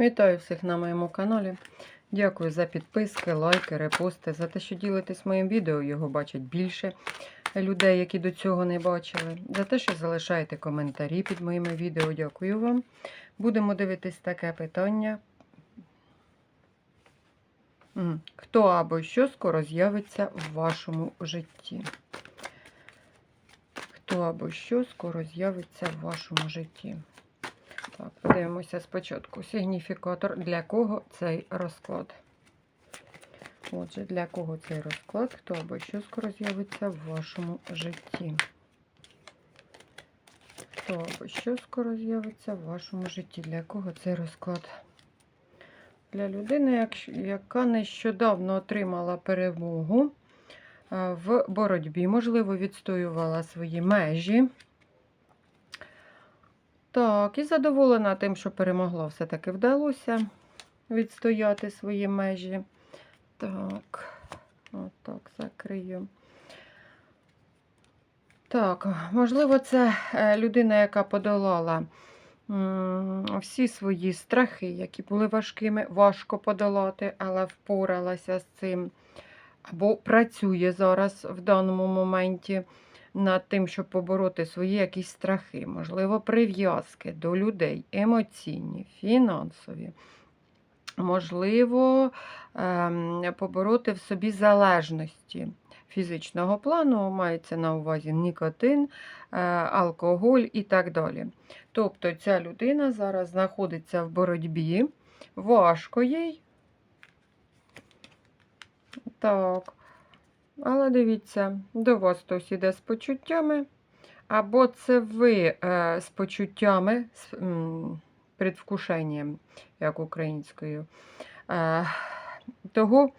Вітаю всіх на моєму каналі. Дякую за підписки, лайки, репости, за те, що ділитесь моїм відео, його бачать більше людей, які до цього не бачили. За те, що залишаєте коментарі під моїми відео. Дякую вам. Будемо дивитись таке питання. Хто або що скоро з'явиться в вашому житті? Хто або що скоро з'явиться в вашому житті? Так, подивимося спочатку. Сигніфікатор, для кого цей розклад. Отже, для кого цей розклад, хто або що скоро з'явиться в вашому житті. Хто або що скоро з'явиться в вашому житті? Для кого цей розклад? Для людини, яка нещодавно отримала перемогу е, в боротьбі, можливо, відстоювала свої межі. Так, і задоволена тим, що перемогла, все-таки вдалося відстояти свої межі. Так, отак закрию. Так, можливо, це е, людина, яка подолала всі свої страхи, які були важкими, важко подолати, але впоралася з цим. Або працює зараз в даному моменті над тим, щоб побороти свої якісь страхи, можливо, прив'язки до людей, емоційні, фінансові. Можливо, ем, побороти в собі залежності фізичного плану, мається на увазі нікотин, е, алкоголь і так далі. Тобто ця людина зараз знаходиться в боротьбі, важко їй. Так. Але дивіться, до вас хтось іде з почуттями, або це ви е, з почуттями, з м, предвкушенням, як українською, е, того,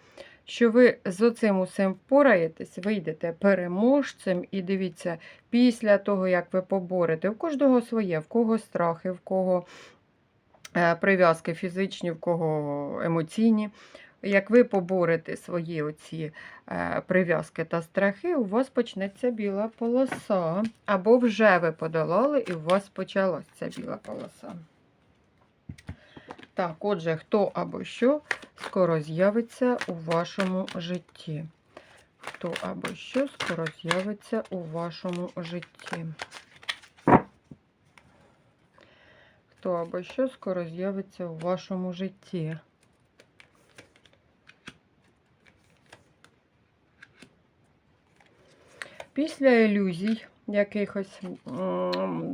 що ви з оцим усім впораєтесь, вийдете переможцем, і дивіться, після того, як ви поборете, в кожного своє, в кого страхи, в кого е, прив'язки фізичні, в кого емоційні. Як ви поборете свої оці е, прив'язки та страхи, у вас почнеться біла полоса. Або вже ви подолали, і у вас почалася ця біла полоса. Так, отже, хто або що скоро з'явиться у вашому житті. Хто або що скоро з'явиться у вашому житті. Хто або що скоро з'явиться у вашому житті. Після ілюзій якихось,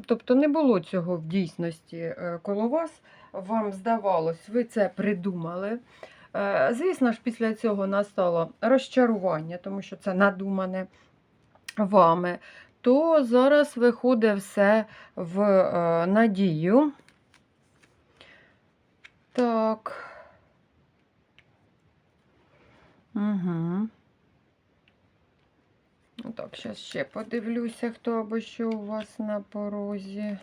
тобто не було цього в дійсності е, коло вас, вам здавалось, ви це придумали. Е, Звісно ж, після цього настало розчарування, тому що це надумане вами, то зараз виходить все в е, надію. Так. Угу. Ну Так, зараз ще подивлюся, хто або що у вас на порозі.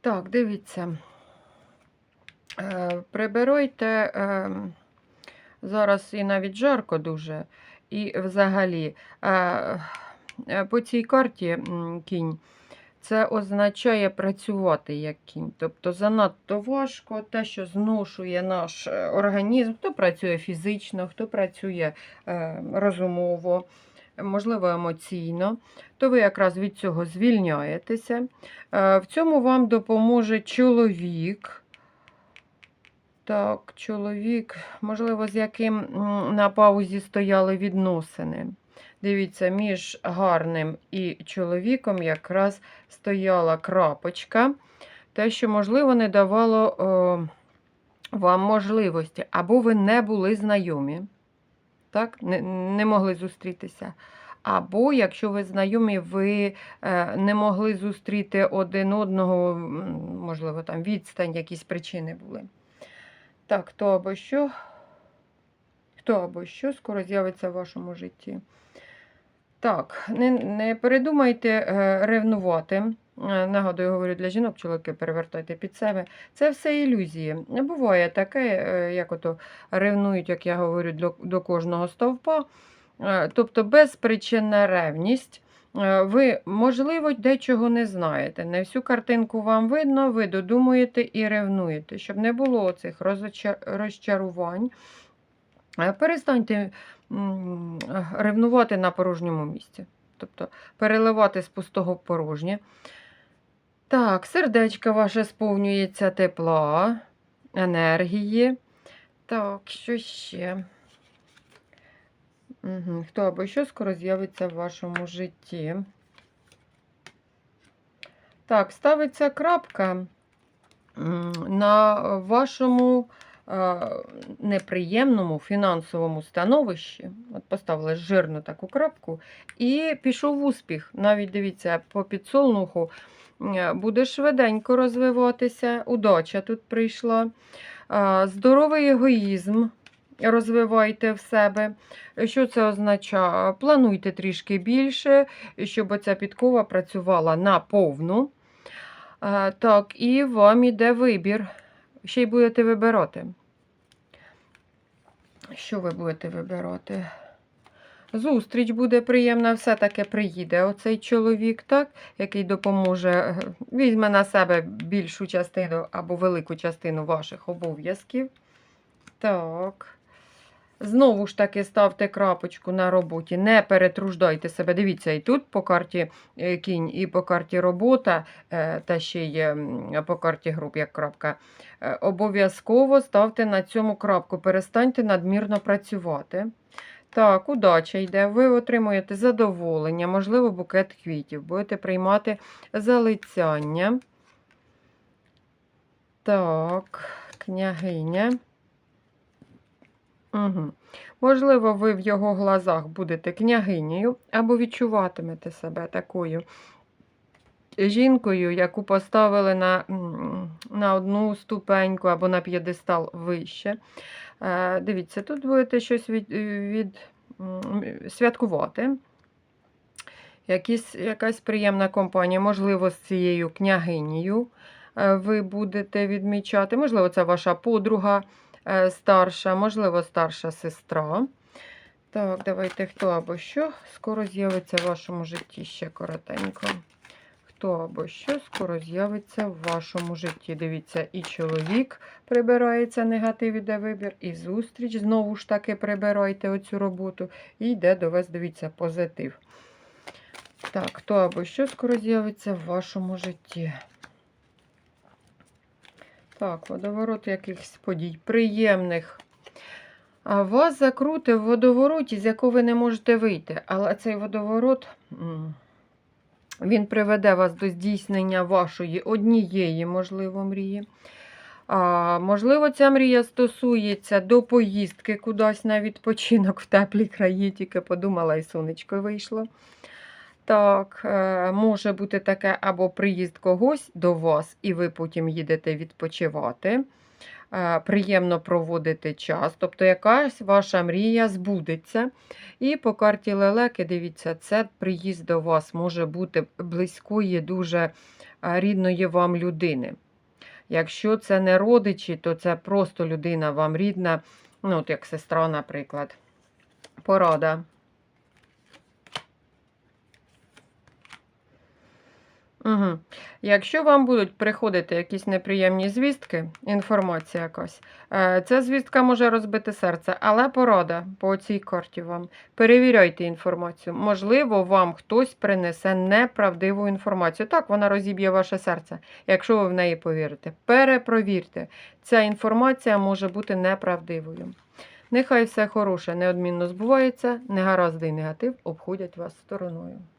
Так, дивіться. Е, прибирайте е, зараз і навіть жарко дуже, і взагалі. Е, По цій карті кінь це означає працювати як кінь. Тобто занадто важко те, що зношує наш е, організм, хто працює фізично, хто працює е, розумово, можливо, емоційно, то ви якраз від цього звільняєтеся. Е, В цьому вам допоможе чоловік. Так, чоловік, можливо, з яким на паузі стояли відносини. Дивіться, між гарним і чоловіком якраз стояла крапочка, те, що, можливо, не давало о, вам можливості, або ви не були знайомі, так? Не, не могли зустрітися. Або, якщо ви знайомі, ви е, не могли зустріти один одного, можливо, там відстань, якісь причини були. Так, то або що, хто або що скоро з'явиться в вашому житті. Так, не, не передумайте е, ревнувати Е, Нагадую, говорю для жінок, чоловіки перевертайте під себе. Це все ілюзії. Не буває таке, е, як ото ревнують, як я говорю, до, до кожного стовпа. Тобто безпричинна ревність. Ви, можливо, дечого не знаєте. Не всю картинку вам видно, ви додумуєте і ревнуєте, щоб не було розоча- розчарувань. Е, Перестаньте ревнувати на порожньому місці. Тобто переливати з пустого в порожнє. Так, сердечко ваше сповнюється тепла, енергії. Так, що ще? Угу. Хто або що скоро з'явиться в вашому житті? Так, ставиться крапка на вашому неприємному фінансовому становищі. От поставили жирну таку крапку, і пішов успіх. Навіть дивіться, по підсолнуху буде швиденько розвиватися. Удача тут прийшла. Здоровий егоїзм розвивайте в себе. Що це означає? Плануйте трішки більше, щоб оця підкова працювала на повну. Так, і вам іде вибір. Ще й будете вибирати. Що ви будете вибирати? Зустріч буде приємна, все-таки приїде оцей чоловік, так, який допоможе, е, візьме на себе більшу частину або велику частину ваших обов'язків. Так. Знову ж таки ставте крапочку на роботі, не перетруждайте себе. Дивіться, і тут по карті е, кінь, і по карті робота, е, та ще є по карті груп, як крапка. Е, Обов'язково ставте на цьому крапку, перестаньте надмірно працювати. Так, удача йде. Ви отримуєте задоволення, можливо, букет квітів. Будете приймати залицяння. Так, княгиня. Угу. Можливо, ви в його глазах будете княгинею або відчуватимете себе такою жінкою, яку поставили на, на одну ступеньку або на п'єдестал вище. Е, Дивіться, тут будете щось від, від святкувати. Якісь, якась приємна компанія, можливо, з цією княгинею е, ви будете відмічати. Можливо, це ваша подруга старша, можливо, старша сестра. Так, давайте хто або що скоро з'явиться в вашому житті ще коротенько. Хто або що скоро з'явиться в вашому житті. Дивіться, і чоловік прибирається, негатив іде вибір, і зустріч знову ж таки прибирайте оцю роботу. І йде до вас, дивіться, позитив. Так, хто або що скоро з'явиться в вашому житті. Так, водоворот якихось подій приємних. Вас закрути в водовороті, з якого ви не можете вийти. Але цей водоворот він приведе вас до здійснення вашої однієї, можливо, мрії. А, можливо, ця мрія стосується до поїздки кудись на відпочинок в теплі краї, тільки подумала, і сонечко вийшло. Так, е, може бути таке або приїзд когось до вас, і ви потім їдете відпочивати. Е, Приємно проводити час, тобто якась ваша мрія збудеться. І по карті лелеки, дивіться, це приїзд до вас може бути близької, дуже е, рідної вам людини. Якщо це не родичі, то це просто людина вам рідна, ну, от як сестра, наприклад. Порада. Угу. Якщо вам будуть приходити якісь неприємні звістки, інформація якась, е, ця звістка може розбити серце, але порада по цій карті вам. Перевіряйте інформацію. Можливо, вам хтось принесе неправдиву інформацію. Так, вона розіб'є ваше серце, якщо ви в неї повірите. Перепровірте, ця інформація може бути неправдивою. Нехай все хороше неодмінно збувається, негаразди і негатив обходять вас стороною.